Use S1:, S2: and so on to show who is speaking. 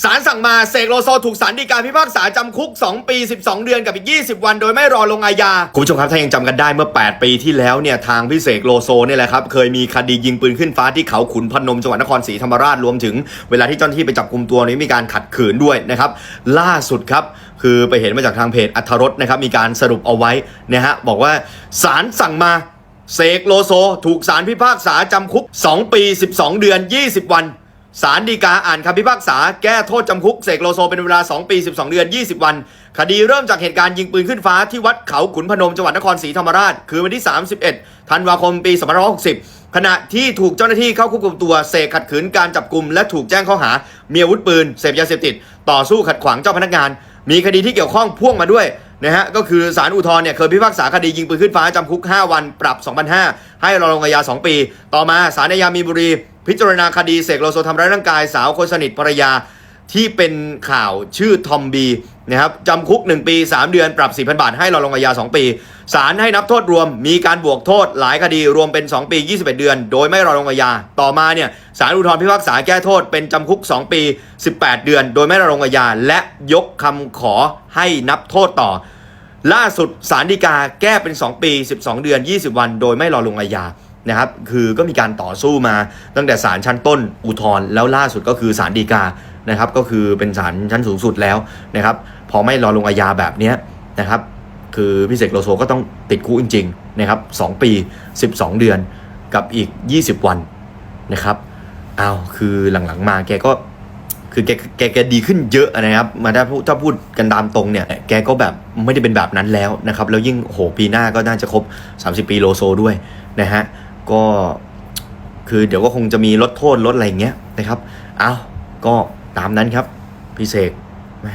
S1: ศาลสั่งมาเสกโลโซถูกศาลฎีกาพิพากษาจำคุก 2 ปี 12 เดือนกับอีก 20 วัน โดยไม่รอลงอาญาคุณผู้ชมครับ ถ้ายังจำกันได้เมื่อ 8 ปีที่แล้วเนี่ย ทางพี่เสกโลโซเนี่ยแหละครับ เคยมีคดียิงปืนขึ้นฟ้าที่เขาขุนพนมจังหวัดนครศรีธรรมราชรวมถึงเวลาที่เจ้าหน้าที่ไปจับกลุ่มตัวนี้มีการขัดขืนด้วยนะครับล่าสุดครับคือไปเห็นมาจากทางเพจอัธรสนะครับมีการสรุปเอาไว้นะฮะบอกว่าศาลสั่งมาเสกโลโซ ถูกศาลพิพากษาจำคุก 2 ปี 12 เดือน 20 วัน ศาลฎีกาอ่านคำพิพากษาแก้โทษจำคุกเสกโลโซเป็นเวลา 2 ปี 12 เดือน 20 วัน คดีเริ่มจากเหตุการณ์ยิงปืนขึ้นฟ้าที่วัดเขาขุนพนมจังหวัดนครศรีธรรมราช คือวันที่ 31 ธันวาคม ปี2560 ขณะที่ถูกเจ้าหน้าที่เข้าควบคุมตัวเสกขัดขืนการจับกลุ่มและถูกแจ้งข้อหามีอาวุธปืน เสพยาเสพติด ต่อสู้ขัดขวางเจ้าพนักงาน มีคดีที่เกี่ยวข้องพ่วงมาด้วย นะฮะก็คือสารอุทธรณ์เนี่ยเคยพิพากษาคดียิงปืนขึ้นฟ้าจำคุก 5 วันปรับ 2,500 ให้รอลงอาญา 2 ปี ต่อมาสารอาญามีนบุรี พิจารณาคดีเสกโลโซทำร้ายร่างกายสาวคนสนิทภรรยาที่เป็นข่าวชื่อทอมบีนะครับจำคุก 1 ปี 3 เดือนปรับ 4,000 บาท ให้รอลงอาญา 2 ปีศาลให้นับโทษรวมมีการบวกโทษหลายคดีรวมเป็น 2 ปี 21 เดือน โดยไม่รอลงอาญา ต่อมาเนี่ยศาลอุทธรณ์พิพากษาแก้โทษเป็นจำคุก 2 ปี 18 เดือน โดยไม่รอลงอาญาและยกคำขอให้นับโทษต่อ ล่าสุดสารดีกาแก้เป็น 2 ปี 12 เดือน 20 วัน โดยไม่รอลงอาญานะครับ คือก็มีการต่อสู้มาตั้งแต่ศาลชั้นต้นอุทธรณ์แล้วล่าสุดก็คือศาลฎีกานะครับ ก็คือเป็นศาลชั้นสูงสุดแล้วนะครับ พอไม่รอลงอาญาแบบนี้นะครับ คือพี่เสกโลโซก็ต้องติดคุกจริง ๆ นะครับ 2 ปี 12 เดือนกับอีก 20 วันนะครับอ้าวคือหลังๆมาแกก็ คือแกแกแกดีขึ้นเยอะนะครับ มาถ้าพูดถ้าพูดกันตามตรงเนี่ย แกก็แบบไม่ได้เป็นแบบนั้นแล้วนะครับ แล้วยิ่งโหปีหน้าก็น่าจะครบ 30 ปีโลโซด้วยนะฮะ ก็คือเดี๋ยวก็คงจะมีลดโทษลดอะไรอย่างเงี้ยนะครับ เอาก็ตามนั้นครับ พี่เสกแม